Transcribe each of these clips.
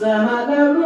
سهل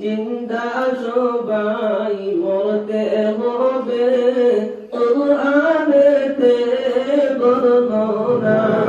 জিন্দা সবাই মরতে হবে কোরআনেতে বর্ণনা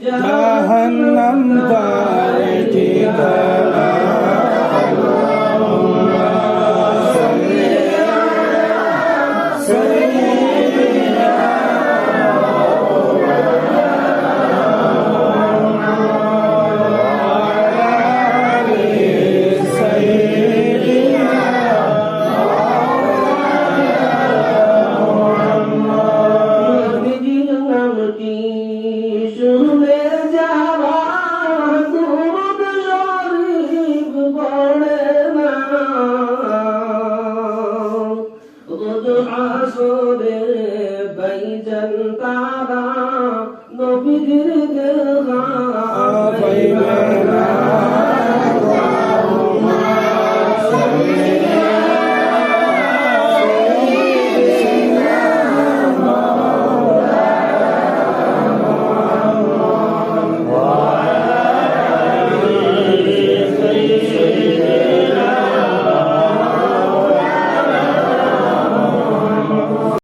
Jahannam Jahannam হাসরের বাইজান তারা নবীর দেহা